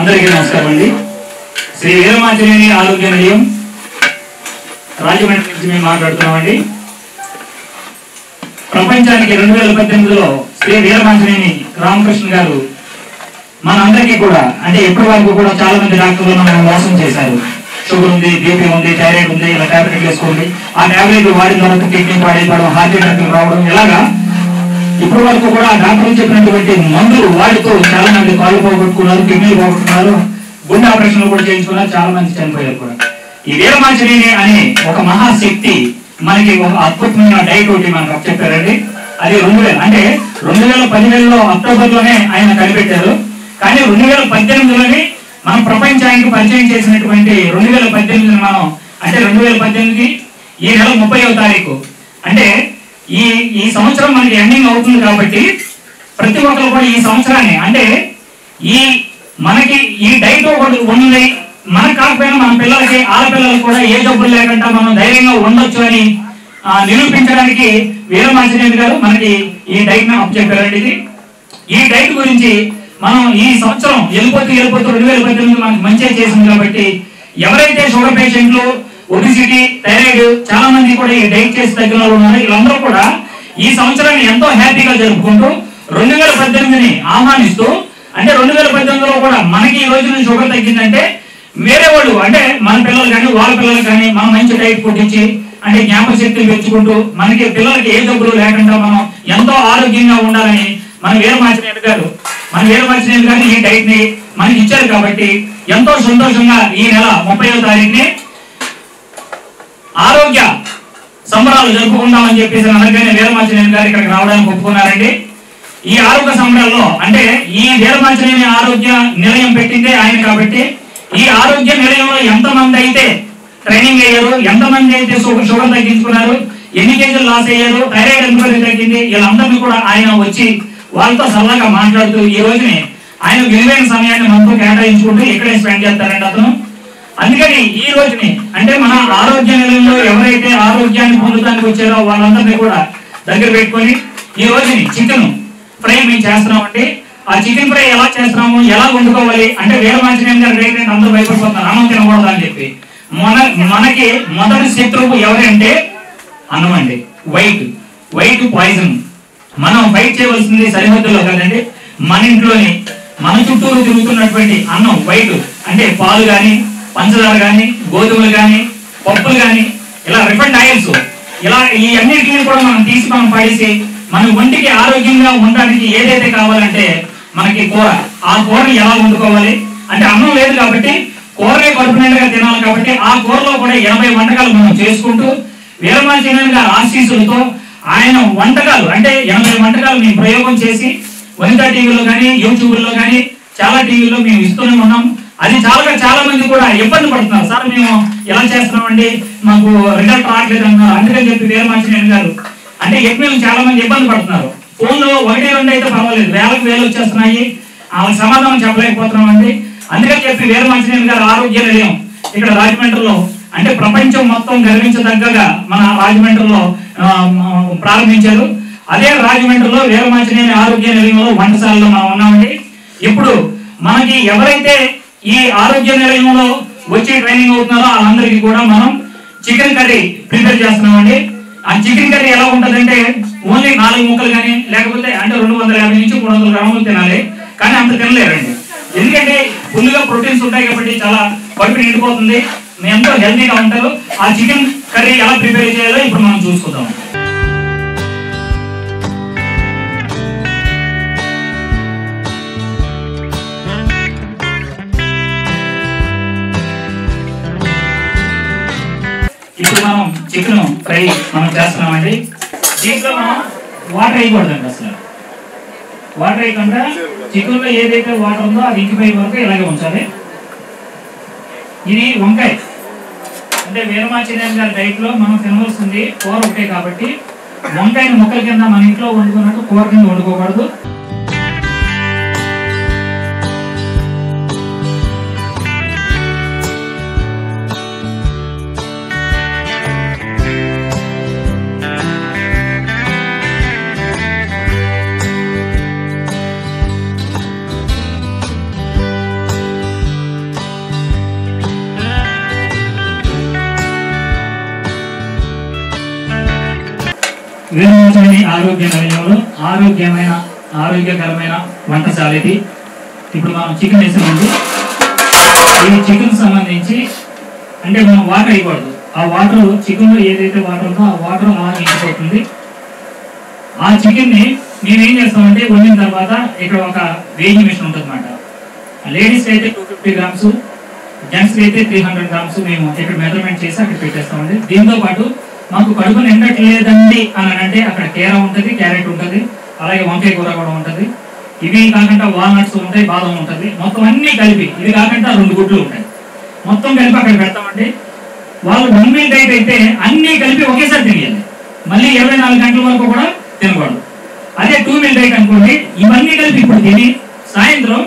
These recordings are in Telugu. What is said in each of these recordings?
అందరికీ నమస్కారం అండి. శ్రీ వీరమాంజనేని ఆరోగ్య నిలయం రాజమండ్రి నుంచి మేము మాట్లాడుతున్నామండి. ప్రపంచానికి రెండు వేల పద్దెనిమిదిలో శ్రీ వీరమాంజనేని రామకృష్ణ గారు మనందరికీ కూడా అంటే ఎప్పటి వరకు కూడా చాలా మంది డాక్టర్లు మనం మోసం చేశారు. షుగర్ ఉంది బీపీ ఉంది థైరాయిడ్ ఉంది ఇలా టాబ్లెట్ వేసుకోండి. ఆ టాబ్లెట్ వాడిన తర్వాత కిడ్నీ పాడైపోవడం హార్ట్ అటాక్ రావడం ఇలాగా ఇప్పటి వరకు కూడా డాక్టర్లు చెప్పినటువంటి మందులు వాడితో చాలా మంది కాళ్ళు పోగొట్టుకున్నారు కిడ్నీ పోగొట్టుకున్నారు గుండె ఆపరేషన్లు కూడా చేయించుకున్నారు చాలా మంది చనిపోయారు కూడా. ఈ వీరమాచరిని అనే ఒక మహాశక్తి మనకి ఒక అద్భుతమైన డైట్ ఒకటి మనకు చెప్పారండి. అది రెండు వేల అంటే రెండు వేల పదివేలలో అక్టోబర్లోనే ఆయన కనిపెట్టారు. కానీ రెండు వేల పద్దెనిమిదిలోనే మనం ప్రపంచానికి పరిచయం చేసినటువంటి రెండు వేల పద్దెనిమిది మనం అంటే రెండు వేల పద్దెనిమిది ఈ నెల ముప్పైవ తారీఖు అంటే ఈ ఈ సంవత్సరం మనకి ఎండింగ్ అవుతుంది కాబట్టి ప్రతి ఒక్కరు కూడా ఈ సంవత్సరాన్ని అంటే ఈ మనకి ఈ డైట్ ఒకటి ఉంది. మనకు కాకపోయినా మన పిల్లలకి ఆడపిల్లలకు కూడా ఏ జబ్బులు లేకుండా మనం ధైర్యంగా ఉండొచ్చు అని నిరూపించడానికి వీరమాంజనేయులు గారు మనకి ఈ డైట్ని అప్ చెప్పారండి ఇది. ఈ డైట్ గురించి మనం ఈ సంవత్సరం వెళ్ళిపోతూ వెళ్ళిపోతూ రెండు వేల పద్దెనిమిది మనకి మంచిగా చేసింది కాబట్టి ఎవరైతే షుగర్ పేషెంట్లు ఒబిసిటీ థైరాయిడ్ చాలా మంది కూడా ఈ డైట్ చేసి తగ్గిన వాళ్ళు ఉన్నారు. వీళ్ళందరూ కూడా ఈ సంవత్సరాన్ని ఎంతో హ్యాపీగా జరుపుకుంటూ రెండు వేల పద్దెనిమిదిని ఆహ్వానిస్తూ అంటే రెండు వేల పద్దెనిమిదిలో కూడా మనకి ఈ రోజు నుంచి షుగర్ తగ్గిందంటే వేరే వాళ్ళు అంటే మన పిల్లలు కానీ వాళ్ళ పిల్లలు కానీ మనం మంచి డైట్ పుట్టించి అంటే జ్ఞాపక శక్తిని పెంచుకుంటూ మనకి పిల్లలకి ఏ జబ్బులు లేకుండా మనం ఎంతో ఆరోగ్యంగా ఉండాలని మన వీరమాచినేయుడు గారు మన వీరమాచినేయుడు గారు ఈ డైట్ని మనకి ఇచ్చారు కాబట్టి ఎంతో సంతోషంగా ఈ నెల ముప్పైవ తారీఖుని ఆరోగ్య సంబరాలు జరుపుకుందామని చెప్పేసి అనగానే వీరమాచనేని గారు ఇక్కడికి రావడానికి ఒప్పుకున్నారండి. ఈ ఆరోగ్య సంబరాల్లో అంటే ఈ వీరమాచనేని ఆరోగ్య నిలయం పెట్టిందే ఆయన కాబట్టి ఈ ఆరోగ్య నిలయంలో ఎంతమంది అయితే ట్రైనింగ్ అయ్యారు ఎంతమంది అయితే షుగర్ తగ్గించుకున్నారు ఎన్ని కేజీలు లాస్ అయ్యారు థైరాయిడ్ ఎంతమంది తగ్గింది వీళ్ళందరినీ కూడా ఆయన వచ్చి వాళ్ళతో సరళంగా మాట్లాడుతూ ఈ రోజుని ఆయన విలువైన సమయాన్ని మనతో కేటాయించుకుంటూ ఇక్కడే స్పెండ్ చేస్తారండి అతను. అందుకని ఈ రోజుని అంటే మన ఆరోగ్య నిలయంలో ఎవరైతే ఆరోగ్యాన్ని పొందడానికి వచ్చారో వాళ్ళందరినీ కూడా దగ్గర పెట్టుకొని ఈ రోజుని చికెన్ ఫ్రై మేము చేస్తున్నామండి. ఆ చికెన్ ఫ్రై ఎలా చేస్తున్నాము ఎలా వండుకోవాలి అంటే వేరే గారు రేట్ అందరూ భయపడిపోతున్నారు అన్నం తినకూడదు అని చెప్పి. మన మనకి మొదటి శత్రువు ఎవరంటే అన్నం అండి వైట్. White poison. మనం ఫైట్ చేయవలసింది సరిహద్దులో కదండి మన ఇంట్లోని మన చుట్టూరు తిరుగుతున్నటువంటి అన్నం వైట్. అంటే పాలు కానీ పంచదార కానీ గోధుమలు కానీ పప్పులు కానీ ఇలా రిఫైండ్ ఆయిల్స్. ఇలా ఈ అన్నిటిని కూడా మనం తీసి మనం పడేసి మన ఒంటికి ఆరోగ్యంగా ఉండడానికి ఏదైతే కావాలంటే మనకి కూర. ఆ కూరని ఎలా వండుకోవాలి? అంటే అన్నం లేదు కాబట్టి కూరనే కడుపు తినాలి కాబట్టి ఆ కూరలో కూడా ఎనభై వంటకాలు మనం చేసుకుంటూ వీరమాచరణ గారి ఆశీస్సులతో ఆయన వంటకాలు అంటే ఎనభై వంటకాలు మేము ప్రయోగం చేసి వనితా టీవీలో కానీ యూట్యూబ్లో కానీ చాలా టీవీలో మేము ఇస్తూనే ఉన్నాం. అది చాలా చాలా మంది కూడా ఇబ్బంది పడుతున్నారు. సార్ మేము ఎలా చేస్తున్నామండి? మాకు రిజల్ట్ రావట్లేదు అన్నారు అందుకని చెప్పి వీరమాచరణ గారు అంటే ఎక్కువ చాలా మంది ఇబ్బంది పడుతున్నారు. ఫోన్లో ఒకటి రెండు అయితే పర్వాలేదు. వేలకు వేలు వచ్చేస్తున్నాయి. వాళ్ళకి సమాధానం చెప్పలేకపోతున్నామండి. అందుకని చెప్పి వీరమాచరణ గారు ఆరోగ్య నిలయం. ఇక్కడ రాజమండ్రిలో అంటే ప్రపంచం మొత్తం గర్వించదగ్గగా మన రాజమండ్రిలో ప్రారంభించారు. అదే రాజమండ్రిలో వీరమాచనేని ఆరోగ్య నిలయంలో వంటశాలలో మనం ఉన్నామండి. ఇప్పుడు మనకి ఎవరైతే ఈ ఆరోగ్య నిలయంలో వచ్చి ట్రైనింగ్ అవుతున్నారో వాళ్ళందరికీ కూడా మనం చికెన్ కర్రీ ప్రిపేర్ చేస్తున్నామండి. ఆ చికెన్ కర్రీ ఎలా ఉంటుందంటే ఓన్లీ నాలుగు ముక్కలు కానీ లేకపోతే అంటే రెండు వందల యాభై నుంచి మూడు వందల గ్రాములు తినాలి. కానీ అంత తినలేరండి. ఎందుకంటే ఫుల్గా ప్రోటీన్స్ ఉంటాయి కాబట్టి చాలా కడుపు నిండిపోతుంది. ఎంతో హెల్తీగా ఉంటారు. ఆ చికెన్ కర్రీ ఎలా ప్రిపేర్ చేయాలో ఇప్పుడు మనం చూసుకుందాం. ఇప్పుడు మనం చికెన్ ఫ్రై మనం చేస్తున్నామండి. దీంట్లో మనం వాటర్ వేయకూడదండి అసలు. వాటర్ వేయకుండా చికెన్లో ఏదైతే వాటర్ ఉందో అది ఇంకిపోయే వరకు ఇలాగే ఉంచాలి. ఇది వంకాయ. అంటే వీరమాచార్యం గారి డైట్లో మనం తినవలసింది కూర ఒకటే కాబట్టి వంకాయని ముక్కల కింద మన ఇంట్లో వండుకున్నట్టు కూర కింద వండుకోకూడదు. వీరమోచని ఆరోగ్య నిలయంలో ఆరోగ్యమైన ఆరోగ్యకరమైన వంటశాల ఇది ఇప్పుడు మనం చికెన్ వేసామండి ఈ చికెన్ సంబంధించి అంటే మనం వాటర్ వేయకూడదు ఆ వాటర్ చికెన్లో ఏదైతే వాటర్ ఉందో ఆ వాటర్ మనం ఇంకిపోతుంది ఆ చికెన్ని మేము ఏం చేస్తామంటే వండిన తర్వాత ఇక్కడ ఒక వేయింగ్ మిషన్ ఉంటుంది అనమాట లేడీస్ అయితే టూ ఫిఫ్టీ గ్రామ్స్ జెంట్స్ అయితే త్రీ హండ్రెడ్ గ్రామ్స్ మేము ఇక్కడ మెజర్మెంట్ చేసి అక్కడ పెట్టేస్తామండి. దీంతో పాటు మాకు కడుపు నిండట్లేదండి అని అంటే అక్కడ కేర ఉంటుంది క్యారెట్ ఉంటుంది అలాగే వంకాయ కూర కూడా ఉంటుంది. ఇవి కాకుండా వాల్నట్స్ ఉంటాయి బాదం ఉంటుంది. మొత్తం అన్ని కలిపి ఇది కాకుండా రెండు గుడ్లు ఉంటాయి. మొత్తం కలిపి అక్కడ పెడతామండి. వాళ్ళు వన్ మీల్ డైట్ అయితే అన్నీ కలిపి ఒకేసారి తినేయాలి. మళ్ళీ ఇరవై నాలుగు గంటల వరకు కూడా తినకూడదు. అదే టూ మీల్ డైట్ అనుకోండి ఇవన్నీ కలిపి ఇప్పుడు తిని సాయంత్రం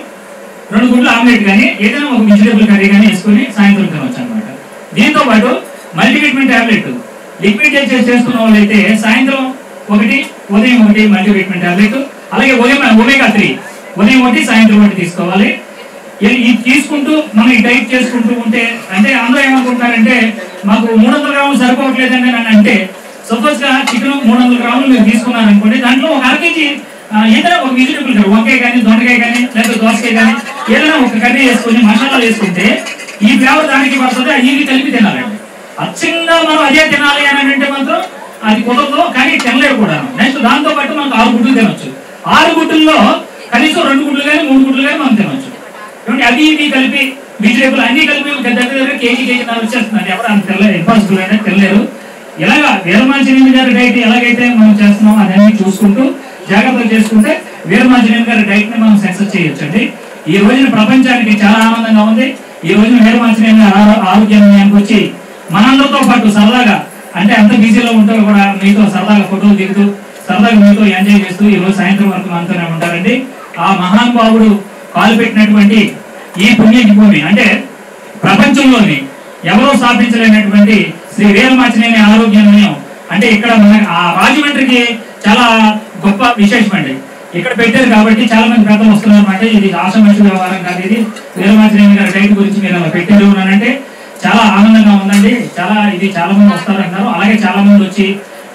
రెండు గుడ్లు ఆమ్లెట్ కానీ ఏదైనా ఒక వెజిటేబుల్ కర్రీ కానీ వేసుకొని సాయంత్రం తినవచ్చు అనమాట దీంతో పాటు మల్టీవిటమిన్ టాబ్లెట్ లిక్విడ్ చేసి చేసుకున్న వాళ్ళైతే సాయంత్రం ఒకటి ఉదయం ఒకటి మల్టీవిటమిన్ టాబ్లెట్ అలాగే ఉదయం ఒమేగా త్రీ ఉదయం ఒకటి సాయంత్రం ఒకటి తీసుకోవాలి. ఇది తీసుకుంటూ మనం ఈ డైట్ చేసుకుంటూ ఉంటే అంటే అందరూ ఏమనుకుంటారంటే మాకు మూడు వందల గ్రాములు సరిపోవట్లేదండి అని అంటే సపోజ్గా చికెన్ మూడు వందల గ్రాములు మీరు తీసుకున్నారు అనుకోండి దాంట్లో ఒక అర కేజీ ఏదైనా ఒక వెజిటబుల్ కర్రీ వంకాయ కానీ దొండకాయ కానీ లేదా దోసకాయ కానీ ఏదైనా ఒక కర్రీ వేసుకొని మసాలా వేసుకుంటే ఈ ఫ్లేవర్ దానికి పడుతుంది ఇవి కలిపి తినాలండి. అచ్చంగా మనం అదే తినాలి అని అంటే మాత్రం అది కుదరదు కానీ తినలేరు కూడా. నెక్స్ట్ దాంతో పాటు మనకు ఆరు గుడ్లు తినొచ్చు. ఆరు గుడ్లలో కనీసం రెండు గుడ్లు కానీ మూడు గుడ్లు కానీ మనం తినొచ్చు. ఏమంటే అది ఇది కలిపి వెజిటేబుల్ అన్ని కలిపి దగ్గర దగ్గర కేజీ కేజీ నాలుగు చేస్తున్నారు. ఎవరు అంత తెల్లలేదు ఇంపాసిబుల్ అయినా తినలేరు. ఇలాగా వీరమాంజనేయుని గారి డైట్ ఎలాగైతే మనం చేస్తున్నామో అదన్నీ చూసుకుంటూ జాగ్రత్తలు చేసుకుంటే వీరమాంజనేయుని గారి డైట్ని మనం సక్సెస్ చేయొచ్చండి. ఈ రోజున ప్రపంచానికి చాలా ఆనందంగా ఉంది. ఈ రోజున వీరమాంజనేయుని గారి ఆరో- వచ్చి మనందరితో పాటు సరదాగా అంటే అంత బిజీలో ఉంటారు కూడా మీతో సరదాగా ఫోటోలు దిగుతూ సరదాగా మీతో ఎంజాయ్ చేస్తూ ఈరోజు సాయంత్రం వరకు మనతోనే ఉంటారండి ఆ మహానుభావుడు కాలు పెట్టినటువంటి ఈ పుణ్య భూమి అంటే ప్రపంచంలోని ఎవరో స్థాపించలేనటువంటి శ్రీ వేలమాచినేని ఆరోగ్య నిలయం అంటే ఇక్కడ మన ఆ రాజమండ్రికి చాలా గొప్ప విశేషం అండి. ఇక్కడ పెట్టారు కాబట్టి చాలా మంది పెద్దలు వస్తున్నారు అనమాట ఇది ఆశమనిషి వ్యవహారం కాదు ఇది. వీరమాచినేని గారి డైట్ గురించి మీరు అలా పెట్టారు అంటే చాలా ఆనందంగా ఉందండి. చాలా ఇది చాలా మంది వస్తారంటారు అలాగే చాలా మంది వచ్చి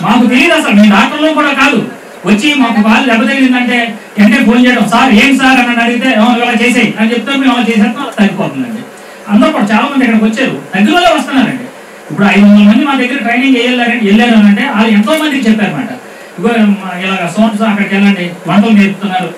మాకు తెలియదు అసలు మీ డాక్టర్లో కూడా కాదు. వచ్చి మాకు కాలు దెబ్బ తగిలిందంటే వెంటనే ఫోన్ చేయడం సార్ ఏం సార్? అని అడిగితే ఇలా చేసేయి. అని చెప్తే మేము అలా చేసేస్తాం అలా తగ్గిపోతుందండి అందరూ కూడా చాలా మంది ఇక్కడికి వచ్చారు. దగ్గరలో వస్తున్నారండి. ఇప్పుడు ఐదు వందల మంది మా దగ్గర ట్రైనింగ్ వెళ్ళారంటే వెళ్ళారు అని అంటే వాళ్ళు ఎంతో మందికి చెప్పారన్నమాట. ఇగో మా ఇలాగ సోన్స్ అక్కడికి వెళ్ళండి వంటలు నేర్పుతున్నారు.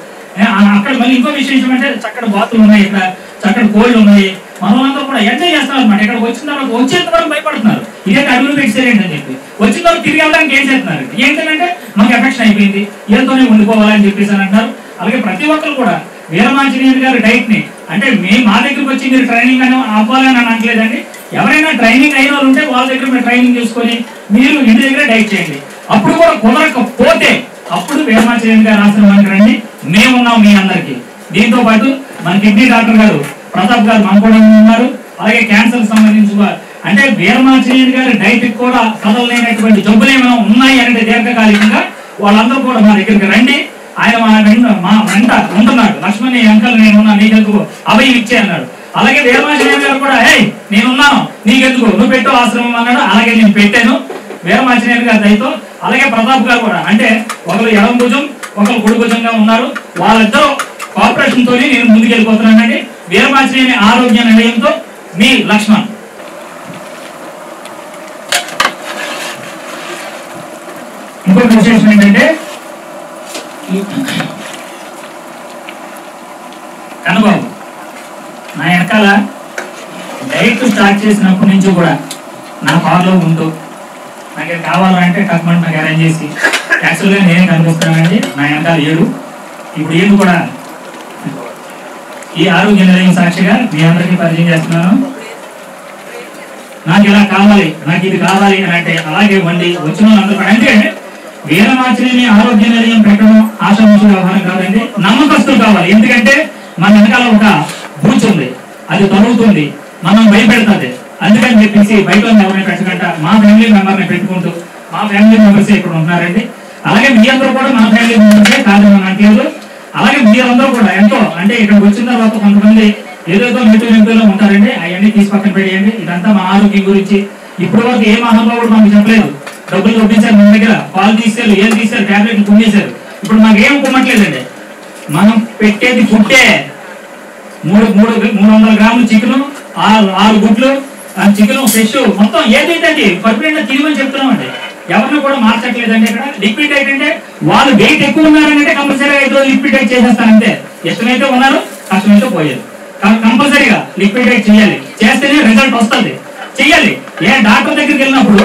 అక్కడ మళ్ళీ ఇంకో విశేషం అంటే చక్కటి బాతులు ఉన్నాయి ఇక్కడ చక్కటి కోళ్ళు ఉన్నాయి. మనమంతా కూడా ఎంజాయ్ చేస్తున్నారు అనమాట ఇక్కడ వచ్చిన తర్వాత వచ్చేంత వరకు భయపడుతున్నారు. ఇదే అడుగులు పెట్టారేంటి అని చెప్పి. వచ్చిన తర్వాత తిరిగి వెళ్ళడానికి ఏం చేస్తున్నారు? ఏంటంటే మాకు ఎఫెక్షన్ అయిపోయింది. ఏతోనే ఉండిపోవాలని చెప్పేసి అని అంటారు అలాగే ప్రతి ఒక్కరు కూడా వీరమాంజనేయులు గారి డైట్ని అంటే మీ మా దగ్గరికి వచ్చి మీరు ట్రైనింగ్ అని అవ్వాలని అని అనట్లేదండి. ఎవరైనా ట్రైనింగ్ అయిన వాళ్ళు ఉంటే వాళ్ళ దగ్గర మీరు ట్రైనింగ్ చేసుకొని మీరు ఇంటి దగ్గర డైట్ చేయండి. అప్పుడు కూడా కుదరకపోతే అప్పుడు వీరమాంజనేయులు గారి ఆశ్రమానికి రండి. మేమున్నాం మీ అందరికి. దీంతో పాటు మన కిడ్నీ డాక్టర్ గారు ప్రతాప్ గారు మన ఉన్నారు. అలాగే క్యాన్సర్ సంబంధించి వారు అంటే వీరమాంజనేయులు గారి డైట్ కూడా కదలలేనటువంటి జబ్బులు ఏమైనా ఉన్నాయి అంటే దీర్ఘకాలికంగా వాళ్ళందరూ కూడా మా దగ్గరికి రండి. ఆయన మా వెంట మా ఉంటున్నాడు. లక్ష్మణ్ నీ అంకల్ నేనున్నా నీకెందుకు అభయం ఇచ్చే అన్నాడు. అలాగే వీరమాంజనేయులు గారు కూడా ఏయ్ నేనున్నాను నీకెందుకు? నువ్వు పెట్టు ఆశ్రమం అన్నాడు. అలాగే నేను పెట్టాను. వీరమాంజనేయులు గారి దయతో. అలాగే ప్రతాప్ గారు కూడా అంటే ఒకరు ఎడం భుజం ఒకరు కుడి భుజంగా ఉన్నారు. వాళ్ళిద్దరూ కోఆపరేషన్ తోని నేను ముందుకెళ్ళిపోతున్నానండి. వీరమాంజనేయుని ఆరోగ్య నిలయంతో మీ లక్ష్మణ్. ఇంకొక విశేషం ఏంటంటే కన్నబాబు నా వెనకాల డైట్ స్టార్ట్ చేసినప్పటి నుంచి కూడా నా కార్లో ఉంటూ నాకు ఇది కావాలంటే టక్మంట్ నాకు అరేంజ్ చేసి యాక్చువల్గా నేనే కనిపిస్తానండి నా వెనకాల ఏడు. ఇప్పుడు ఏడు కూడా ఈ ఆరోగ్య నిలయం సాక్షిగా మీ అందరికీ పరిచయం చేస్తున్నాను. నాకు ఇలా కావాలి నాకు ఇది కావాలి అని అంటే అలాగే వండి వచ్చిన వాళ్ళందరూ కూడా అంటే వీరమాచిని ఆరోగ్య నిలయం పెట్టడం ఆశాంశ వ్యవహారం కాదండి నమ్మకస్తులు కావాలి. ఎందుకంటే మన వెనకాల ఒక బూచ్ ఉంది అది తొలుగుతుంది మనం భయపెడుతుంది. అందుకని చెప్పేసి బయట ఎవరిని పెట్టకుండా మా ఫ్యామిలీ మెంబర్ని పెట్టుకుంటూ మా ఫ్యామిలీ మెంబర్స్ ఇక్కడ ఉంటున్నారండి. అలాగే మీ అందరూ కూడా మా ఫ్యామిలీ మెంబర్సే కాదు మన అంటీలు అలాగే మీరందరూ కూడా ఎంతో అంటే ఇక్కడికి వచ్చిన తర్వాత కొంతమంది ఏదేదో మెట్టు నింపులో ఉంటారండి అవన్నీ తీసి పక్కన పెట్టేయండి. ఇదంతా మా ఆరోగ్యం గురించి. ఇప్పటి వరకు ఏ మహానుభావుడు మాకు చెప్పలేదు. డబ్బులు చూపించారు మన దగ్గర. పాలు తీసారు ఏం తీసారు టాబ్లెట్లు కుమ్మేశారు ఇప్పుడు మాకు ఏం కుమ్మట్లేదండి. మనం పెట్టేది ఫుడ్డే. మూడు మూడు మూడు వందల గ్రాములు చికెన్ ఆరు ఆరు గుడ్లు ఆ చికెన్ ఫ్రెష్ మొత్తం ఏదైతే అండి పర్ఫెక్ట్ తినమని చెప్తున్నామండి. ఎవరిని కూడా మార్చట్లేదండి ఇక్కడ. లిక్విడ్ డైట్ అంటే వాళ్ళు వెయిట్ ఎక్కువ ఉన్నారంటే కంపల్సరీగా ఐదు రోజులు లిక్విడ్ డైట్ చేసేస్తారంతే ఇష్టమైతే ఉన్నారు కష్టమైతే పోయారు కంపల్సరీగా లిక్విడ్ డైట్ చేయాలి. చేస్తేనే రిజల్ట్ వస్తుంది. చెయ్యాలి ఏ డాక్టర్ దగ్గరికి వెళ్ళినప్పుడు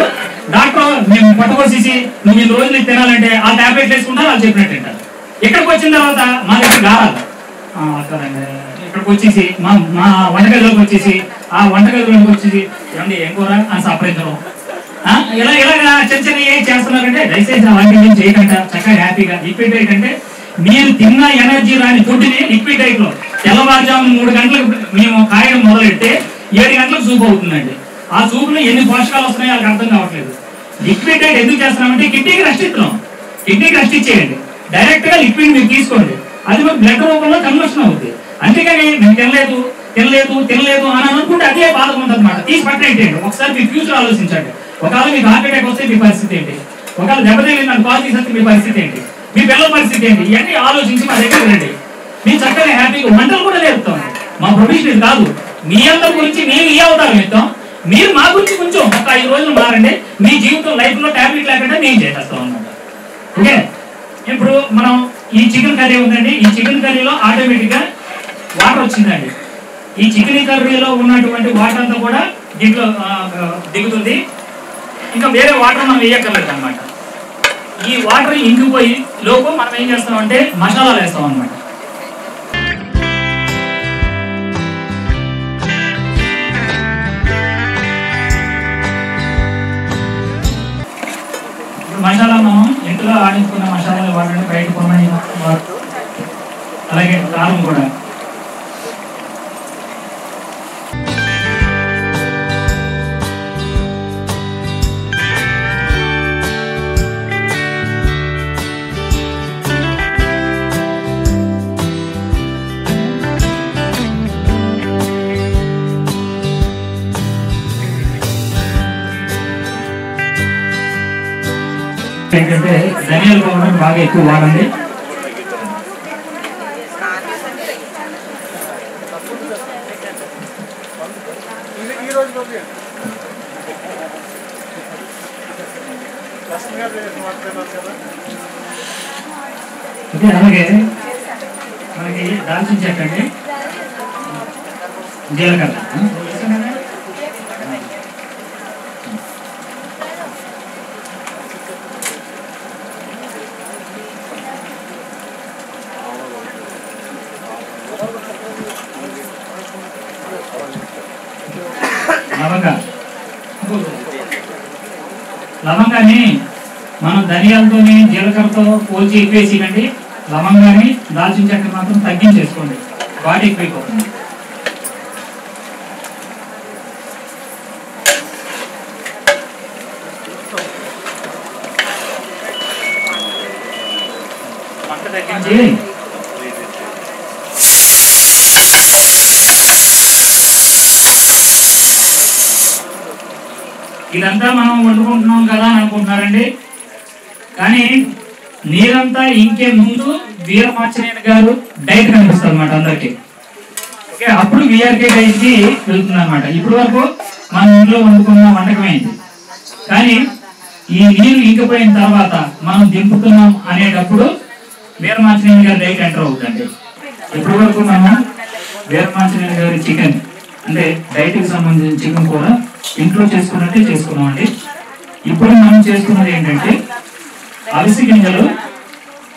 డాక్టర్ మేము పట్టుకొచ్చేసి నువ్వు ఈ రోజులు తినాలంటే ఆ టాబ్లెట్ వేసుకుంటారు వాళ్ళు చెప్పినట్టు తింటారు ఇక్కడికి వచ్చిన తర్వాత మా దగ్గర కావాలి అక్కడండి. ఇక్కడికి వచ్చేసి మా మా వంటగదిలోకి వచ్చేసి ఆ వంటగదిలోకి వచ్చేసి ఏమండి ఏం కూర అని సంప్రదించడం ఇలా ఇలా ఇలాగా చిన్న చిన్న ఏం చేస్తున్నారంటే దయచేసి వాటిని చేయకంట. చక్కగా హ్యాపీగా. లిక్విడ్ డైట్ అంటే మీరు తిన్న ఎనర్జీ రాని ఫుడ్ని లిక్విడ్ డైట్లో మూడు గంటలకు మేము కాయడం మొదలెడితే ఏడు గంటలకు సూప్ అవుతుందండి. ఆ సూప్లో ఎన్ని పోషకాలు వస్తున్నాయో వాళ్ళకి అర్థం కావట్లేదు. లిక్విడ్ డైట్ ఎందుకు చేస్తున్నామంటే కిడ్నీకి రెస్ట్ ఇస్తున్నాం. కిడ్నీకి రెస్ట్ ఇచ్చేయండి. డైరెక్ట్గా లిక్విడ్ మీరు తీసుకోండి. అది మీకు బ్లడ్ రూపంలో కన్వర్షన్ అవుతుంది అంతేగాని మేము తినలేదు తినలేదు తినలేదు అని అనుకుంటే అదే బాధగా ఉంటుంది అనమాట తీసి పట్టేయండి. ఒకసారి మీ ఫ్యూచర్ ఆలోచించండి. ఒకవేళ మీకు హార్ట్ అటాక్ వస్తే మీ పరిస్థితి ఏంటి? ఒకవేళ దెబ్బతిని నాకు కాల్ తీసేస్తే మీ పరిస్థితి ఏంటి? మీ పిల్లల పరిస్థితి ఏంటి? ఇవన్నీ ఆలోచించి మా దగ్గర రండి. మీ చక్కగా హ్యాపీగా వంటలు కూడా నేర్పుతాం. మా ప్రొఫెషన్ ఇది కాదు. మీ అందరి గురించి మేము ఏ అవతారం ఇస్తాం మీరు మా గురించి కొంచెం ఒక ఐదు రోజులు మారండి. మీ జీవితం లైఫ్లో ట్యాబ్లెట్ లేకుండా మేము చేసేస్తాం అనమాట ఓకే? ఇప్పుడు మనం ఈ చికెన్ కర్రీ ఉందండి. ఈ చికెన్ కర్రీలో ఆటోమేటిక్గా వాటర్ వచ్చిందండి. ఈ చికెన్ కర్రీలో ఉన్నటువంటి వాటర్ అంతా కూడా దిగులో దిగుతుంది. ఇంకా వేరే వాటర్ మనం వేయక్కర్లేదు అనమాట ఈ వాటర్ ఇంకిపోయి లోపు మనం ఏం చేస్తాం అంటే మసాలాలు వేస్తాం అనమాట మసాలా మనం ఇంట్లో ఆడించుకున్న మసాలాలు వాడండి బయట కొనమని అలాగే కారం కూడా. ఏంటంటే ధనియాల పౌడర్ బాగా ఎక్కువ వాడండి. ఈ అలాగే మనకి దాల్చిన చెక్క అండి. జీలకర్ర లవంగ లవంగాన్ని మనం ధనియాలతోని జీలకర్రతో పోల్చి ఎక్కువేసినండి లవంగాన్ని దాల్చిన చెక్క మాత్రం తగ్గించేసుకోండి. బాడీ ఎక్కువైపోతుంది. తగ్గించి ఇదంతా మనం వండుకుంటున్నాం కదా అనుకుంటున్నారండి. కానీ నీరంతా ఇంకే ముందు వీరమాచనేని గారు డైట్ కనిపిస్తారు అనమాట అందరికి. ఓకే అప్పుడు విఆర్కే డైట్ వెళ్తుంది అనమాట ఇప్పటి వరకు మన ఇంట్లో వండుకున్న వంటకమైంది కానీ ఈ నీరు ఇంకిపోయిన తర్వాత మనం దింపుతున్నాం అనేటప్పుడు వీరమాచనేని గారి డైట్ ఎంటర్ అవుతుంది ఇప్పటి వరకు మనం వీరమాచనేని గారి చికెన్ అంటే డైట్కి సంబంధించిన చికెన్ కూడా ఇంట్లో చేసుకున్నట్టే చేసుకున్నాం అండి ఇప్పుడు మనం చేసుకున్నది ఏంటంటే అవిసి గింజలు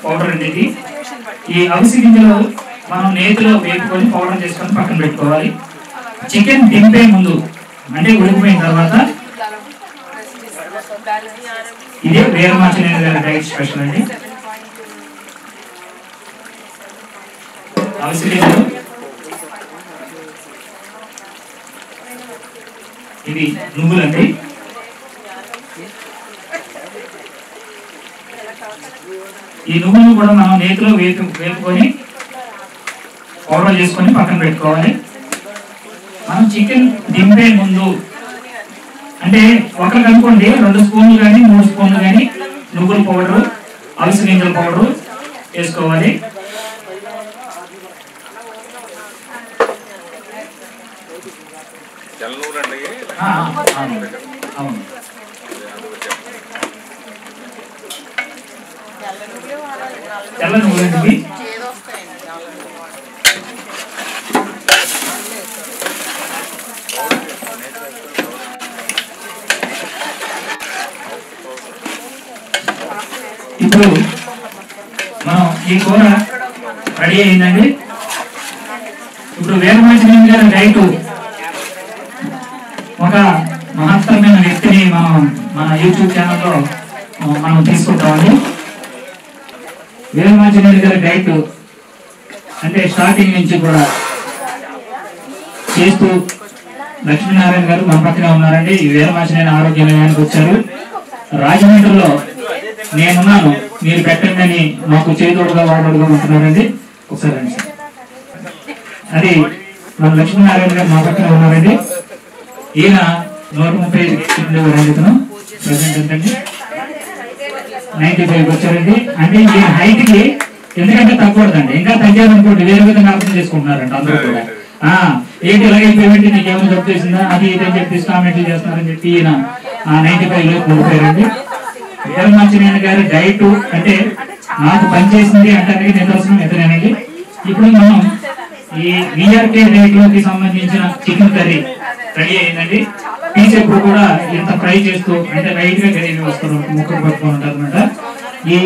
పౌడర్ అండి ఇది. ఈ అవిసి గింజలు మనం నేతిలో వేపుకొని పౌడర్ చేసుకొని పక్కన పెట్టుకోవాలి. చికెన్ దింపే ముందు అంటే ఉడికిపోయిన తర్వాత ఇదే వీరమాచనేని గారి డైట్ స్పెషల్ అండి. అవిసి గింజలు. ఇవి నువ్వులండి. ఈ నువ్వులను కూడా మనం నేతిలో వేపు వేపుకొని పౌడర్ చేసుకొని పక్కన పెట్టుకోవాలి. మనం చికెన్ దింపే ముందు అంటే ఒకరికి అనుకోండి రెండు స్పూన్లు కానీ మూడు స్పూన్లు కానీ నువ్వుల పౌడరు అలసి గింజల పౌడరు వేసుకోవాలి. అవును. తెల్లని తెల్ల ఇప్పుడు మనం ఈ కూర రెడీ అయిందండి. ఇప్పుడు వేదమాచనం గారి డైట్ ఒక మహత్తరమైన వ్యక్తిని మనం మన యూట్యూబ్ ఛానల్లో మనం తీసుకుంటామండి. వేదమాచనేయులు గారి డైట్ అంటే స్టార్టింగ్ నుంచి కూడా చేస్తూ లక్ష్మీనారాయణ గారు మన పక్కనే ఉన్నారండి. ఈ వీరమాచనేని ఆరోగ్య నిలయానికి వచ్చారు. రాజమండ్రిలో నేనున్నాను. మీరు పెట్టండి అని మాకు చేదోడుగా వాడోడుగా ఉంటున్నారండి. ఒకసారి రండి సార్. అది మన లక్ష్మీనారాయణ గారు మా పక్కన ఉన్నారండి. ఈయన నూట ముప్పై కిలో ప్రజెంట్ ఎంతండి? నైన్టీ ఫైవ్ వచ్చారండి. అంటే ఈ హైట్కి ఎందుకంటే తగ్గకూడదండి ఇంకా తగ్గారనుకోండి వేరే విధంగా అర్థం చేసుకుంటున్నారంట అందరూ కూడా. ఆ ఏంటి ఇలాగైపోయింది నీకు ఏమైనా జబ్బు చేసిందా? అది ఇది అని చెప్పి కామెంట్లు చేస్తున్నారని చెప్పి ఈయన నైన్టీ ఫైవ్లో కోల్పోయారండి. వీరమాంజనేయులు గారి డైట్ అంటే నాకు పనిచేసింది అంటే నిదర్శనం ఎదురేనండి. ఇప్పుడు మనం ఈ విఆర్కే డైట్లోకి సంబంధించిన చికెన్ కర్రీ రెడీ అయిందండి. పీస్ కూడా ఎంత ట్రై చేస్తూ అంటే లైట్గా గ్రేవీ వస్తారు ముక్కలు పట్టుకొని ఉంటారు అనమాట ఈ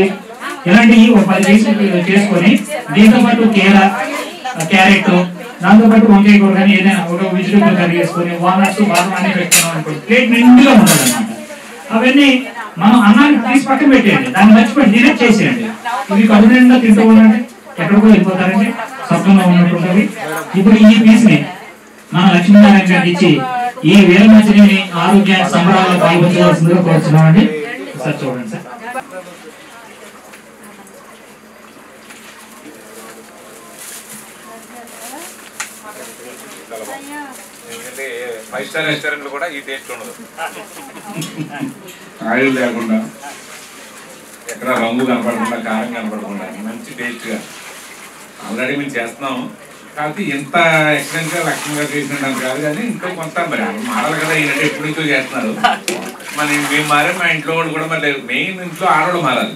ఇలాంటివి ఒక పది పీసులు చేసుకొని దీంతో పాటు కేర క్యారెట్ దాంతో పాటు వంకాయ కూర కానీ ఏదైనా ఒక వెజిటబుల్ కర్రీ చేసుకొని వానట్స్ బాదం అన్ని పెట్టుకున్నాం అనుకోండి. ప్లేట్ నిండుగా ఉంటుంది అనమాట అవన్నీ మనం అన్నాన్ని తీసి పక్కన పెట్టేయండి. దాన్ని మర్చిపోయి డిలీట్ చేసేయండి. ఇవి కడుపు నిండా తింటూ ఉండండి ఎక్కడికో వెళ్ళిపోతారండి సత్వంగా ఉన్నట్టు ఉంటుంది ఇప్పుడు ఈ పీస్ని మన లక్ష్మీనారాయణ గారికి ఇచ్చి ఈ వేలమంచిని ఆరోగ్య సంబరాల్లో పాల్గొనవలసిందిగా కోరుతున్నామండి సార్ చూడండి సార్. ఎందుకంటే ఫైవ్ స్టార్ రెస్టారెంట్ కూడా ఈ టేస్ట్ ఉండదు. ఆయిల్ లేకుండా ఎక్కడ రంగు కనపడకుండా కారం కనపడకుండా మంచి టేస్ట్గా. ఆల్రెడీ మేము చేస్తున్నాం కాబట్టి ఎంత ఎక్సలెంట్గా లక్ష్యంగా గారు చేసినట్టు కాదు కానీ ఇంకా కొంత మరి మారాలి కదా ఈయన ఎప్పుడైతే చేస్తున్నారు. మరి మేము మారే మా ఇంట్లో వాళ్ళు కూడా మరి మెయిన్ ఇంట్లో ఆడవాళ్ళు మారాలి.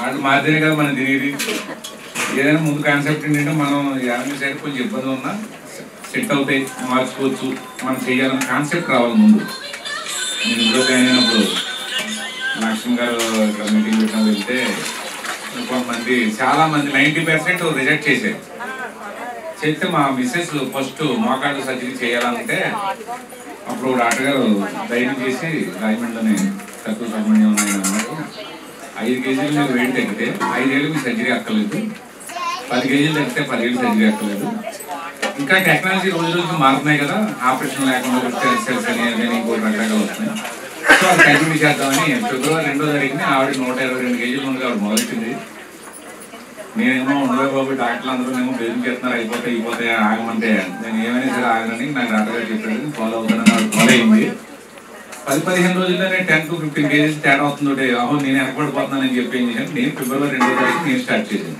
ఆడలు మారితేనే కదా మనం తినేది ఏదైనా ముందు కాన్సెప్ట్ ఏంటంటే మనం యాభై సైడ్ కొంచెం ఇబ్బంది ఉన్నా సెట్ అవుతాయి మార్చుకోవచ్చు మనం చేయాలన్న కాన్సెప్ట్ రావాలి ముందు. నేను ఇంట్లో అయినప్పుడు లక్ష్మి గారు ఇక్కడ మీటింగ్ పెట్టడం వెళ్తే కొంతమంది చాలా మంది నైంటీ పర్సెంట్ రిజెక్ట్ చేశారు. చేస్తే మా మిస్సెస్ ఫస్ట్ మోకాళ్ళ సర్జరీ చేయాలంటే అప్పుడు డాక్టర్ గారు ధైర్యం చేసి రాజమండ్రిలోనే తక్కువ సుబ్రహ్మణ్యం ఉన్నాయి అన్నారు ఐదు కేజీలు మీరు వెయిట్ తగ్గితే ఐదేళ్ళు మీ సర్జరీ అక్కర్లేదు. పది కేజీలు తగ్గితే పదిహేడు సర్జరీ అక్కర్లేదు. ఇంకా టెక్నాలజీ రోజు రోజుకి మారుతున్నాయి కదా ఆపరేషన్ లేకుండా వస్తే సెల్స్ అని అని ఇంకోటి రకరకాలు వస్తున్నాయి. సో అది కంటిన్యూ చేద్దామని ఫిబ్రవరి రెండో తారీఖుని ఆవిడ నూట ఇరవై రెండు కేజీలు ఉండగా ఆవిడ మొదలెట్టింది. నేనేమో ఉండవే బాబు డాక్టర్లు అందరూ ఏమో బెదిరి చేస్తున్నారు అయిపోతాయి అయిపోతాయి ఆగమంటే. నేను ఏమైనా సరే ఆగనని నాకు డాక్టర్ గారు చెప్పాడు ఫాలో అవుతానని నాకు ఫాలో అయింది. పది పదిహేను రోజుల్లోనే టెన్ టు ఫిఫ్టీన్ కేజీస్ తేడా వస్తుంది అహో నేను ఎక్కబడిపోతున్నానని చెప్పి ఏం చేశాను? నేను ఫిబ్రవరి రెండో తారీఖు నేను స్టార్ట్ చేశాను.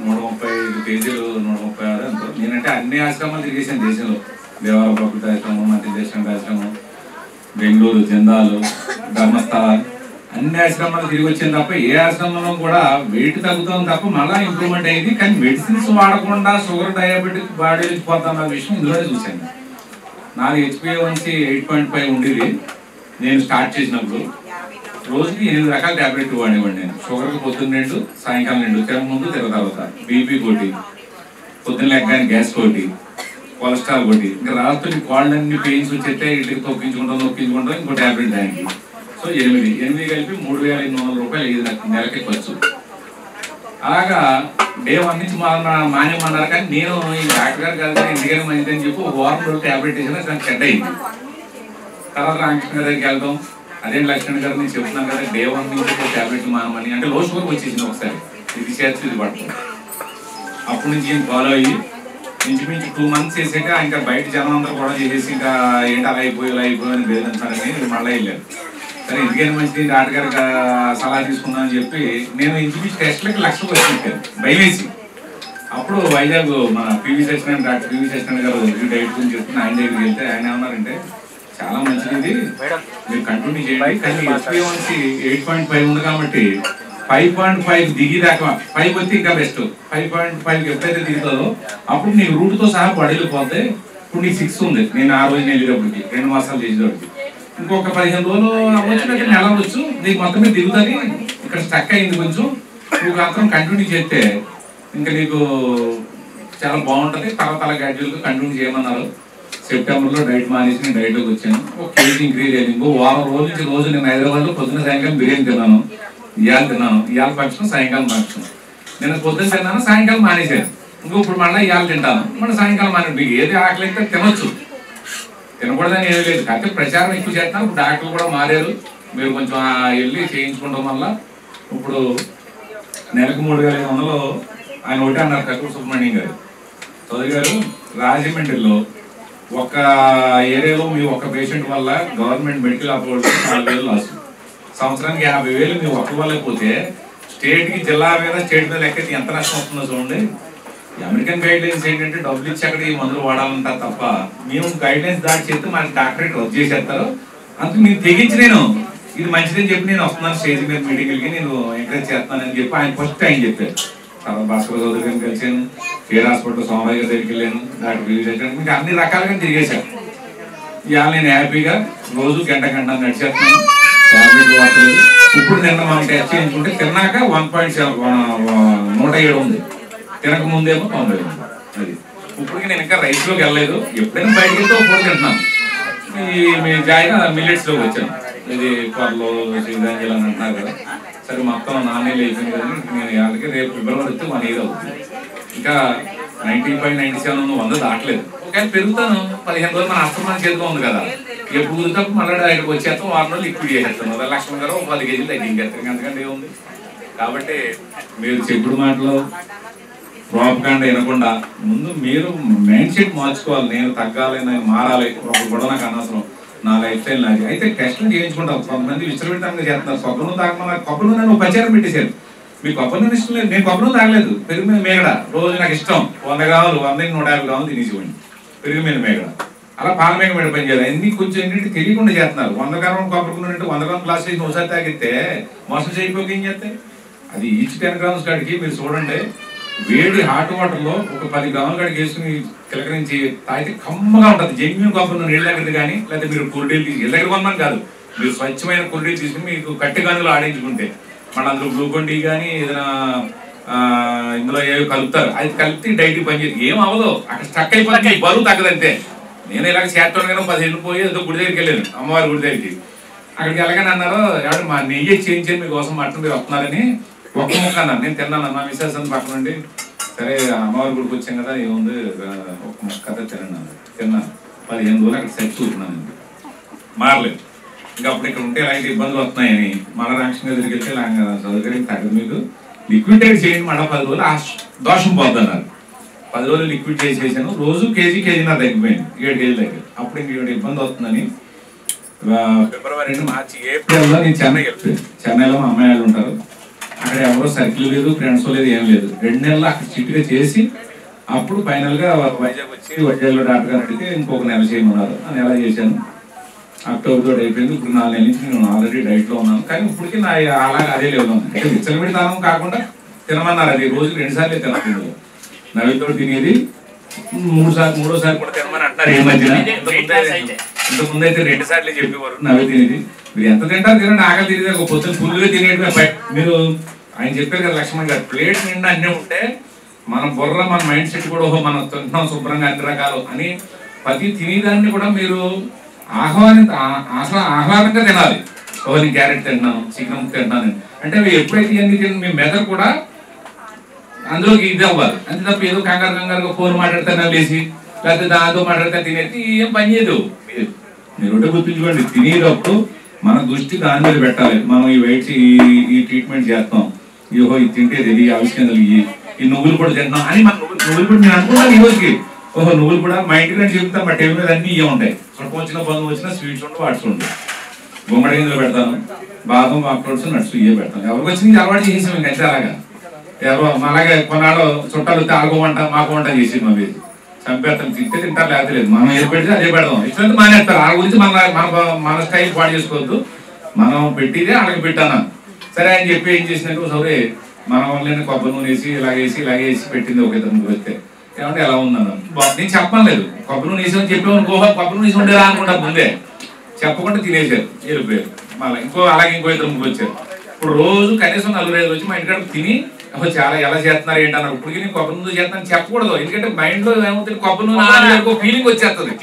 నూట ముప్పై ఐదు కేజీలు నూట ముప్పై ఆరు ఎంతో. నేనంటే అన్ని ఆశ్రమాలు తిరిగేసాను దేశంలో. దేవాలయ ప్రకృతి ఆశ్రమం మధ్య దేశం ఆశ్రమం బెంగళూరు జిందాలు ధర్మస్థలాలు. అన్ని ఆశ్రమాలు తిరిగి వచ్చింది తప్ప ఏ ఆశ్రమంలో కూడా వెయిట్ తగ్గుతుంది తప్ప మళ్ళీ ఇంప్రూవ్మెంట్ అయింది. కానీ మెడిసిన్స్ వాడకుండా షుగర్ డయాబెటిక్ బాడీ వెళ్ళిపోతాం అన్న విషయం ఇందులోనే చూశాను. నాది హెచ్పిఏ వంచి ఎయిట్ పాయింట్ ఫైవ్ ఉండేది. నేను స్టార్ట్ చేసినప్పుడు రోజుకి ఎనిమిది రకాల ట్యాబ్లెట్ వాడేవాడిని నేను. షుగర్కి పొద్దున్న రెండు సాయంకాలం రెండు తిరగ ముందు తిరగ తర్వాత. బీపీ కోటి పొద్దున్న లెక్కని గ్యాస్ కోటి కొలెస్ట్రాల్ కోటి ఇంకా రాత్రి కాళ్ళన్ని పెయిన్స్ వచ్చేస్తే ఇంటికి తొక్కించుకుంటాం నొక్కించుకుంటాం ఇంకో టాబ్లెట్ దానికి. సో ఎనిమిది. ఎనిమిది కలిపి మూడు వేల ఎనిమిది వందల రూపాయలు ఐదు నాకు నెలకి ఖర్చు. అలాగా డే వన్ నుంచి మా మానేమన్నారు కానీ నేను ఈ డాక్టర్ గారు కలిసి ఎందుకని అని చెప్పి ఒక వారం రోజులు టాబ్లెట్ వేసినా దానికి చెడ్డ అయింది తర్వాత రామకృష్ణ గారికి దగ్గరికి అదే లక్ష్మణ్ గారు నేను చెప్తున్నాను కదా డే వన్ నుంచి ఒక టాబ్లెట్ మానమని. అంటే లో షుగర్ వచ్చేసింది ఒకసారి. ఇది చేస్తే ఇది పడుతుంది. అప్పటి నుంచి ఏం ఫాలో అయ్యి ఇంచుమించు టూ మంత్స్ చేసాక ఇంకా బయట జనం అందరూ కూడా చేసేసి ఇంకా ఏంటి అలా అయిపోయి ఇలా అయిపోయి అని బేదంటారని మళ్ళీ వెళ్ళాను సరే ఎందుకైనా మంచిది డాక్టర్ గారికి ఆ సలహా తీసుకుందాం అని చెప్పి నేను ఇంచుమించు టెస్ట్లకి లక్షలు వచ్చి భయం వేసి అప్పుడు వైజాగ్ మన PV Satyanarayana doctor PV Satyanarayana garu diet గురించి చెప్తున్న ఆయన దగ్గరికి వెళ్తే ఆయన ఏమన్నారంటే చాలా మంచిది మీరు కంటిన్యూ చేయండి కానీ ఎస్పీఎంసీ ఎయిట్ పాయింట్ ఫైవ్ ఉంది కాబట్టి ఫైవ్ పాయింట్ ఫైవ్ దిగి దాకా ఫైవ్ వస్తే ఇంకా బెస్ట్. ఫైవ్ పాయింట్ ఫైవ్ ఎప్పుడైతే దిగుతుందో అప్పుడు నీకు రూట్తో సహా పడేలు పోతే ఇప్పుడు నీకు సిక్స్ ఉంది నేను ఆ రోజు వెళ్ళేటప్పటికి రెండు మాసాలు చేసేటప్పటికి. ఇంకొక పదిహేను రోజులు అవ్వచ్చు లేదా నెల అవ్వచ్చు నీకు మొత్తం మీద దిగుతుంది ఇక్కడ స్టక్ అయింది కొంచెం. నువ్వు మాత్రం కంటిన్యూ చేస్తే ఇంకా నీకు చాలా బాగుంటది. తర్వాత అలా గ్రాడ్యువల్ కంటిన్యూ చేయమన్నారు. సెప్టెంబర్లో డైట్ మానేసి నేను డైట్లోకి వచ్చాను. ఒక కేజీ ఇంక్రీజ్ అయింది. ఇంకో వారం రోజు నుంచి రోజు నేను హైదరాబాద్లో పొద్దున సాయంకాలం బిర్యానీ తిన్నాను. ఇవాళ తిన్నాను. ఇవాళ ఫంక్షన్ సాయంకాలం ఫంక్షన్ నేను పొద్దున తిన్నాను సాయంకాలం మానేశాను. ఇంకో ఇప్పుడు మళ్ళీ ఇవాళ తింటాను. మళ్ళీ సాయంకాలం మానే మీకు ఏది ఆకలి అయితే తినొచ్చు. తినకూడదని ఏమీ లేదు. కాకపోతే ప్రచారం ఎక్కువ చేస్తాను ఇప్పుడు డాక్టర్లు కూడా మారారు. మీరు కొంచెం వెళ్ళి చేయించుకోవడం వల్ల ఇప్పుడు నెలకు మూడు వేల ఐదు వందలు ఆయన ఒకటి అన్నారు కక్కూరు సుబ్రహ్మణ్యం గారు. చౌదరి గారు రాజమండ్రిలో ఒక ఏరియాలో మీ ఒక పేషెంట్ వల్ల గవర్నమెంట్ మెడికల్ అప్రోచ్ నాలుగు వేలు లాస్ సంవత్సరానికి యాభై వేలు మీ ఒక్క వల్ల పోతే స్టేట్కి జిల్లా మీద స్టేట్ మీద లెక్క ఎంత నష్టం వస్తుందో చూడండి. అమెరికన్ గైడ్ లైన్స్ ఏంటంటే డబ్బులు ఇచ్చి అక్కడ ఈ మందులు వాడాలంటారు తప్ప మేము గైడ్ లైన్స్ దాటి చేస్తే మనకి డాక్టరేట్ రద్దు చేసేస్తారు. అందుకు మీరు తెగించి నేను ఇది మంచిదని చెప్పి నేను వస్తున్నాను స్టేజ్ మీద మీటింగ్కి నేను ఎంకరేజ్ చేస్తానని చెప్పి ఆయన ఫస్ట్ ఆయన చెప్పారు. తర్వాత భాస్కర్ చౌదరి గారిని కలిశాను కేర్ హాస్పిటల్ సోమరాజు గారి దగ్గరికి వెళ్ళాను డాక్టర్ విజయ్ ఇంకా అన్ని రకాలుగా తిరిగేశాను ఇవాళ నేను హ్యాపీగా రోజు గంట గంట నడిచేస్తున్నాను. టాబ్లెట్ వాడలేదు. ఇప్పుడు నిన్న మనం టెస్ట్ చేయించుకుంటే తిన్నాక వన్ పాయింట్ నూట ఏడు ఉంది. తినక ముందేమో తొంభై ఉంది అది. ఇప్పటికి నేను ఇంకా రైస్లోకి వెళ్ళలేదు. ఎప్పుడైనా బయటకి వెళ్తే ఇప్పుడు తింటున్నాను. ఈ మీ జాయిగా మిల్లెట్స్ వచ్చాను. ఇది కొరలో శ్రీధాంజలి అని అంటున్నారు కదా. సరే మొత్తం నాణ్యాలు అయిపోయింది కదా. నేను వాళ్ళకి రేపు ఫిబ్రవరి వస్తే వన్ ఇయర్ అవుతుంది. ఇంకా నైన్టీన్ పాయింట్ నైన్టీ సెవెన్ వంద దాటలేదు. ఒకవేళ పెరుగుతాను. పదిహేను రోజులు మన అస్తం మన చేతిలో ఉంది కదా. ఎప్పుడు కుదిరినప్పుడు మళ్ళీ ఇక్కడికి వచ్చేస్తాం. వారం రోజులు లిక్విడ్ చేసేస్తాను అదే లక్ష్మణ్ గారు ఒక పది కేజీలు తగ్గించేస్తాను అంతకంటే ఏముంది? కాబట్టి మీరు చెప్పుడు మాటలు ప్రాపకాండ వినకుండా ముందు మీరు మైండ్ సెట్ మార్చుకోవాలి. నేను తగ్గాలి నేను మారాలి. ఒక కూడా నాకు అనవసరం. నా లైఫ్ స్టైల్ నాది. అయితే టెస్ట్లు చేయించుకుంటాం. కొంతమంది విశ్రమితంగా చేస్తున్నారు. కొబ్బరి నూనె తాగమని కొబ్బరి నూనె నువ్వు ప్రచారం పెట్టేశారు. మీకు కొబ్బరి నూనె ఇష్టం లేదు. నేను కొబ్బరి నూనె తాగలేదు. పెరుగు మీద మేగడ. రోజు నాకు ఇష్టం. వంద కావాలి వందకి నూట యాభై కావాలి తినేసివ్వండి పెరుగు మీద మేగడ. అలా పాల మీద మీద పని చేయాలి. ఎన్ని కొంచెం ఏంటంటే తెలియకుండా చేస్తున్నారు. వంద గ్రాములు కొబ్బరి నూనె వంద గ్రాములు గ్లాస్ చేసి ఒకసారి తాగితే మోసం చేయకపోతే ఏం చేస్తే అది ఈచ్ టెన్ గ్రామ్స్ కాడికి మీరు చూడండి. వేడి హాట్ వాటర్లో ఒక పది గ్రాముల కాడికి వేసుకుని కిలకరించి తాగితే కమ్మగా ఉంటుంది. జెన్యున్ కొబ్బరి నీళ్ళ దగ్గర కానీ లేకపోతే మీరు కుర్డీలు తీసి ఇళ్ళ దగ్గర కొనమని కాదు. మీరు స్వచ్ఛమైన కుర్డీలు తీసుకుని మీకు కట్టె గానులు ఆడించుకుంటే. మన అందులో గ్లూకోన్ డీ కానీ ఏదైనా ఇందులో ఏవో కలుపుతారు. అది కలిపి డైట్ పని ఏం అవ్వదు. అక్కడ స్టక్ అయిపోతుంది బరువు తగ్గదంతే. నేను ఇలాగ చేస్తాను కానీ పదిహేను పోయి ఏదో గుడి దగ్గరికి వెళ్ళాను. అమ్మవారి గుడి దగ్గరికి. అక్కడికి వెళ్ళగానే అన్నారు మా నెయ్యి చేయించండి మీకోసం మటన్ మీరు వస్తున్నారని. ఒక్క ముక్క అన్నారు నేను తిన్నాను. మా మిస్సెస్ అని పక్కన సరే అమ్మవారి గుడికి వచ్చాం కదా. ఏముంది? ఒక ఒక్క ముక్క కదా తిన్నాను. పదిహేను రోజులు అక్కడ సెట్ చూస్తున్నాను మారలేదు. ఇంకా అప్పుడు ఇక్కడ ఉంటే ఇలాంటి ఇబ్బందులు వస్తున్నాయని మళ్ళీ రాక్షంగా దగ్గరికి వెళ్తే చదువుకరికి తగ్గదు మీకు. లిక్విడ్ చేయండి. మళ్ళీ పది రోజులు ఆ దోషం పోద్ది అన్నారు పది రోజులు లిక్విడ్ చేసేసాను రోజు కేజీ కేజీ నా తగ్గిపోయింది. ఏడు కేజీ దగ్గర అప్పుడు ఇంక ఏడు ఇబ్బంది వస్తుందని ఫిబ్రవరి మార్చి ఏప్రిల్లో నేను చెన్నై వెళ్తాను చెన్నైలో మా అమ్మాయి వాళ్ళు ఉంటారు. అక్కడ ఎవరో సర్కిల్ లేదు ఫ్రెండ్స్ లేదు ఏం లేదు. రెండు నెలలు అక్కడ చిట్టుగా చేసి అప్పుడు ఫైనల్గా వైజాగ్ వచ్చి వైజాగ్లో డాక్టర్ గారు అడిగితే ఇంకొక నెల చేయమన్నారు. ఆ నెల చేశాను? అక్టోబర్ తోటి అయిపోయింది. ఇప్పుడు నాలుగు నెలల నుంచి నేను ఆల్రెడీ డైట్లో ఉన్నాను. కానీ ఇప్పటికీ నా అలా అదే లేదు అంటే విచ్చలవిడి దానం కాకుండా తినమన్నారు. అది రోజు రెండు సార్లు తినాలి నవ్వుతో తినేది మూడు సార్లు మూడోసారి కూడా తినమని అంటారు ఈ మధ్యన ఇంతకు ముందు అయితే. రెండు సార్లు చెప్పేవారు. నవ్వు తినేది. మీరు ఎంత తింటారు తినండి ఆకలి తినేది ఒక పొద్దున ఫుల్గా తినేది మీరు ఆయన చెప్పారు కదా లక్ష్మణ్ గారు ప్లేట్ నిండా అన్నీ ఉంటే మన బుర్ర మన మైండ్ సెట్ కూడా ఓహో మనం తింటున్నాం శుభ్రంగా అన్ని రకాలు అని ప్రతి తినేదాన్ని కూడా మీరు ఆహ్వాని అసలు ఆహ్లా ఆహ్లాదంగా తినాలి. ఓ నేను క్యారెట్ తింటున్నాను చికెన్ తింటున్నాను అంటే మీరు ఎప్పుడైతే ఇవన్నీ తిన్న మీ మెదడు కూడా అందులోకి ఇది అవ్వాలి. అంతే తప్ప ఏదో కంగారు కంగారుగా ఫోన్ మాట్లాడితే లేచి లేకపోతే దాంతో మాట్లాడితే తినేది ఏం పని చేయదు. మీరు- మీరు గుర్తుంచుకోండి తినేటప్పుడు మన దృష్టి దాని మీద పెట్టాలి. మనం ఈ వెయిట్ ఈ ఈ ట్రీట్మెంట్ చేస్తాం. ఇదిగో ఇది తింటే ఇది ఆవిష్కరణలు ఇవి ఈ నువ్వులు కూడా తింటున్నాం అని మన నువ్వులు కూడా నేను అనుకున్నాను ఈ రోజుకి. ఓహో నువ్వులు కూడా మా ఇంటికి నేను చెప్తాను మా టేబుల్ మీద అన్ని ఇవే ఉంటాయి. చుట్టం వచ్చిన బంధువు వచ్చిన స్వీట్స్ ఉండవు వాట్స్ ఉండవు గుమ్మడి గింజలు పెడతాను. బాదం ఆకురోడ్స్ నట్స్ ఇవే పెడతాను. ఎవరికి వచ్చింది అలవాటు చేసాం ఇంకా అలాగా. ఎవరో అలాగే కొన్నాళ్ళు చుట్టాలు వస్తే ఆగో వంట మాకు వంట చేసి మా వీధి చంపేస్తాం తింటే తింటారు లేకపోతే లేదు. మనం ఏది పెడితే అదే పెడదాం. ఇట్లా మానేస్తారు. ఆ గురించి మన మన మన స్టైల్ పాడు చేసుకోవద్దు. మనం పెట్టిదే వాళ్ళకి పెట్టాను సరే అని చెప్పి ఏం చేసినట్టు సరే మన వాళ్ళని కొబ్బరి నూనె వేసి ఇలాగేసి ఇలాగేసి పెట్టింది ఒక ఇద్దరు ముగ్గురు వస్తే. ఏమంటే ఎలా ఉందన్న నేను చెప్పలేదు కొబ్బరి నూనె వేసి అని గోహ కొబ్బరి నూనె ఉండేలా అనుకుంటా ముందే. చెప్పకుండా తినేశారు. వెళ్ళిపోయారు. మళ్ళీ ఇంకో అలాగే ఇంకో ఇద్దరు ముగ్గురు వచ్చారు. ఇప్పుడు రోజు కనీసం నలుగురు ఐదు వచ్చి మా ఇంటికాడ తిని చాలా ఎలా చేస్తున్నారు ఏంటి అన్నారు. ఇప్పుడు నేను కొబ్బరి నూనె చేస్తాను చెప్పకూడదు. ఎందుకంటే మైండ్లో ఏమవుతుంది కొబ్బరి నూనె ఫీలింగ్ వచ్చేస్తుంది.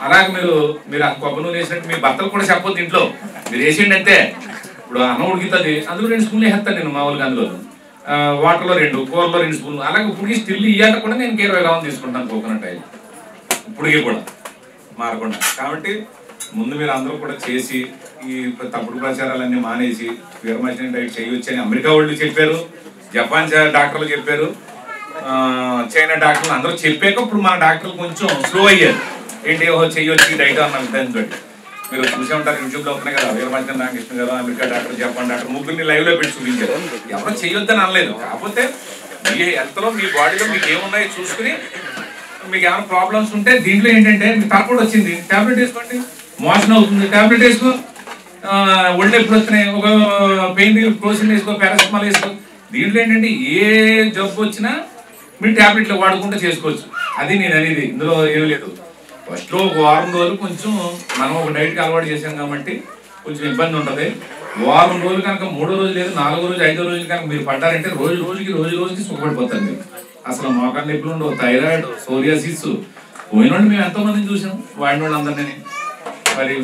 అలాగే మీరు మీరు ఆ కొబ్బరి నూనె వేసినట్టు మీ భర్తలు కూడా చెప్పొద్దు ఇంట్లో. మీరు వేసేయండి అంతే. ఇప్పుడు అన్నం ఉడుకుతుంది. అందులో రెండు స్పూన్లు వేస్తాను నేను మామూలుగా అందులో. ఆ, వాటర్లో రెండు కూరలో రెండు స్పూన్లు. అలాగే ఇప్పుడు స్టిల్ ఇయ్యాక కూడా నేను ఇరవై గ్రాములు తీసుకుంటాను కోకోనట్ ఆయిల్ ఇప్పటికీ కూడా మారకుండా. కాబట్టి ముందు మీరు అందరూ కూడా చేసి ఈ తప్పుడు ప్రచారాలన్నీ మానేసి వీరమచిన డైట్ అని అమెరికా వాళ్ళు చెప్పారు. జపాన్ డాక్టర్లు చెప్పారు. చైనా డాక్టర్లు అందరూ చెప్పాక ఇప్పుడు మన డాక్టర్లు కొంచెం స్లో అయ్యారు. ఏంటి ఓహో చెయ్యొచ్చు రైట్ డైట్ అన్న ఉద్దేశంతో మీరు చూసే ఉంటారు యూట్యూబ్లో ఉన్నాయి కదా వీరమచిన రామకృష్ణ గారు అమెరికా డాక్టర్ జపాన్ డాక్టర్ ముగ్గురిని లైవ్లో పెట్టి చూపించారు. ఎవరో చెయ్యొద్దని అనలేదు. కాకపోతే మీ హెల్త్లో మీ బాడీలో మీకు ఏమున్నాయో చూసుకుని మీకు ఏమైనా ప్రాబ్లమ్స్ ఉంటే దీంట్లో ఏంటంటే మీకు తప్పకుండా వచ్చింది. టాబ్లెట్ వేసుకోండి. మోషన్ అవుతుంది. టాబ్లెట్ వేసుకో. ఒళ్ళు ఎప్పుడు వస్తున్నాయి? ఒక పెయిన్ రిలీఫ్ క్రోసిన్ వేసుకో పారాసిటమాల్ వేసుకో. దీంట్లో ఏంటంటే ఏ జబ్బు వచ్చినా మీరు ట్యాబ్లెట్లు వాడుకుంటూ చేసుకోవచ్చు. అది నేను అనేది. ఇందులో ఏం లేదు. ఫస్ట్లో ఒక వారం రోజులు కొంచెం మనం ఒక డైట్కి అలవాటు చేసాం కాబట్టి కొంచెం ఇబ్బంది ఉంటుంది. వారం రోజులు కనుక మూడో రోజు లేదు నాలుగో రోజు ఐదో రోజులు కనుక మీరు పడ్డారంటే రోజు రోజుకి రోజు రోజుకి సుఖపడిపోతారు మీరు. అసలు మోకాళ్ళ నొప్పులు ఉండవు థైరాయిడ్ సోరియాసిస్. పోయిన వాళ్ళు మేము ఎంతో మందిని చూసాం వాడిన వాళ్ళు అందరినీ మరి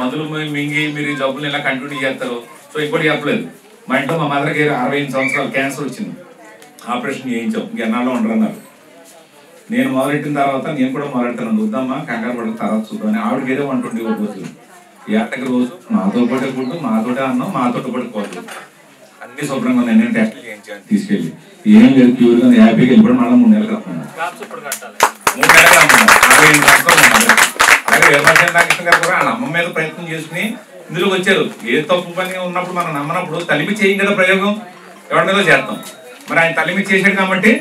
మందులు మింగి మీరు ఈ జబ్బులు ఇలా కంటిన్యూ చేస్తారు. సో ఇప్పుడు చెప్పలేదు. మా ఇంట్లో మా మదర్కి అరవై ఎనిమిది సంవత్సరాలు క్యాన్సర్ వచ్చింది. ఆపరేషన్ చేయించాం. ఇంకెన్నాళ్ళు ఉండరన్నారు. నేను మొదలెట్టిన తర్వాత నేను కూడా మొదలెట్టాను వద్దామా కంగారు పడిన తర్వాత చూద్దాం అని ఆవిడకి ఏదో వంటుండే రోజు. ఏటకి రోజు మాతో పాటే ఫుడ్ మాతోటే అన్నం మాతో పాటు కోట్లు అన్ని శుభ్రంగా ఉన్నాయి. నేను టెస్ట్ చేయించాను తీసుకెళ్ళి. ఏం లేదు ప్యూర్గా హ్యాపీగా వెళ్ళిపోవడం మళ్ళీ మూడు నెలలు కట్టుకున్నాను మూడు నెలలు అమ్ముతాం అరవై ఎనిమిది సంవత్సరాలు. అలాగే వీరభద్ర రామకృష్ణ గారు కూడా అమ్మ మీద ప్రయత్నం చేసుకుని ఇందులోకి వచ్చారు. ఏ తప్పు పని ఉన్నప్పుడు మనం నమ్మనప్పుడు తలిమి చేయం కదా ప్రయోగం? ఎవరి మీద చేస్తాం. మరి ఆయన తలిమి చేశాడు కాబట్టి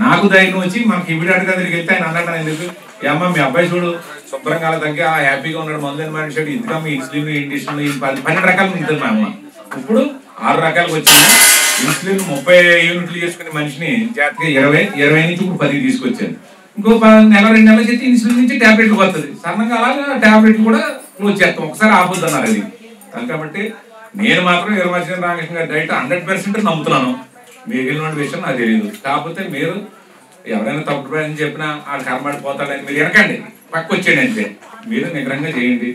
నాకు ధైర్యం వచ్చి మనకి ఇవిడాడు దగ్గరికి వెళ్తే ఆయన అన్నాడు ఎందుకు? ఏమ్మా అమ్మ మీ అబ్బాయి చూడు శుభ్రంగా అలా తగ్గి ఆ హ్యాపీగా ఉన్నాడు మందులని మనిషి ఇంతగా మీ ఇన్సులిన్ ఇండిషన్ పది పన్నెండు రకాలు ఉంటుంది మా అమ్మ. ఇప్పుడు ఆరు రకాలకు వచ్చింది. ఇన్సులిన్ ముప్పై యూనిట్లు చేసుకునే మనిషిని జాగ్రత్తగా ఇరవై ఇరవై నుంచి ఇప్పుడు పది తీసుకొచ్చాను ఇంకో నెల రెండు నెలలు చేస్తే ఇన్సులిన్ నుంచి ట్యాబ్లెట్లు పడుతుంది సన్నగా అలాగా ట్యాబ్లెట్లు కూడా నువ్వు చేస్తాం ఒకసారి ఆపొద్దు అన్నారు అది. కాబట్టి నేను మాత్రం నిర్వచన రామకృష్ణ గారి డైట్ హండ్రెడ్ పర్సెంట్ నమ్ముతున్నాను. మిగిలిన విషయం నాకు తెలియదు కాకపోతే మీరు ఎవరైనా తప్పుడు ప్రయత్నం చెప్పినా ఆ కర్మడిపోతాడని మీరు వెనకండి. పక్క వచ్చేయండి అంతే. మీరు నిగ్రహంగా చేయండి.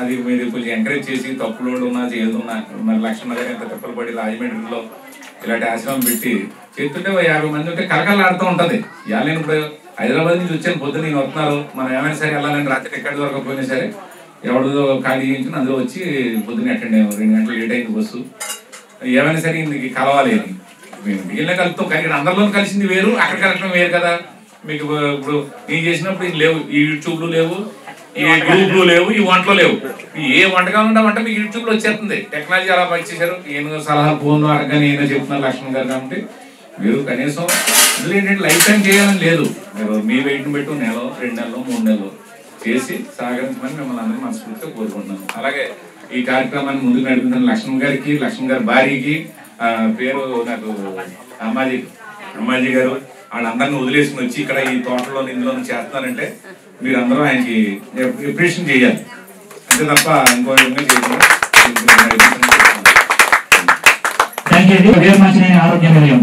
అది మీరు కొంచెం ఎంకరేజ్ చేసి తప్పులు ఉన్నా చేయదున్నా మరి లక్ష్మణ గారు ఎంత తిప్పలు పడి రాజమండ్రిలో ఇలాంటి ఆశ్రమం పెట్టి చేస్తుంటే యాభై మంది ఉంటే కలకలాడుతూ ఉంటుంది. ఇవాళ నేను ఇప్పుడు హైదరాబాద్ నుంచి వచ్చాను పొద్దున్న నేను వస్తున్నారు. మనం ఏమైనా సరే వెళ్ళాలని రాత్రి ఎక్కడి వరకు పోయినా సరే ఎవరిదో ఖాళీ చేయించిన అందులో వచ్చి పొద్దున్న అటెండ్ అయ్యాము. రెండు గంటలు లేట్ అయింది బస్సు. ఏమైనా సరే ఇందుకు కలవాలి అని. మేము వీళ్ళే కలుపుతాం కానీ ఇక్కడ అందరిలో కలిసింది వేరు అక్కడ కలపడం వేరు కదా. మీకు ఇప్పుడు నేను చేసినప్పుడు లేవు ఈ యూట్యూబ్లు లేవు ఈ గ్రూప్లు లేవు ఈ వంటలు లేవు. ఏ వంటకాలు ఉండే వంట మీకు యూట్యూబ్లో వచ్చేస్తుంది. టెక్నాలజీ అలా పనిచేశారు ఏమో సలహా ఫోన్ అడగని కానీ ఏదో చెప్తున్నారు లక్ష్మణ్ గారు కాబట్టి. మీరు కనీసం ఇందులో ఏంటంటే లైఫ్ టైం చేయాలని లేదు. మీరు మీ వెయిట్ని పెట్టు నెల రెండు నెలలు మూడు నెలలు. చేసి సాగరించమని మిమ్మల్ని అందరూ మనస్ఫూర్తిగా కోరుకుంటున్నాను. అలాగే ఈ కార్యక్రమాన్ని ముందుకు నడిపిన లక్ష్మణ్ గారికి లక్ష్మణ్ గారి భార్యకి పేరు నాకు అమ్మాజీ అమ్మాజీ గారు వాళ్ళందరినీ వదిలేసుకుని వచ్చి ఇక్కడ ఈ తోటలో ఇందులో చేస్తానంటే మీరు అందరూ ఆయనకి ఎప్రిషియేషన్ చేయాలి. అంతే తప్ప ఇంకో విధంగా చేయకుండా థ్యాంక్ యూ ఆరోగ్య నిలయం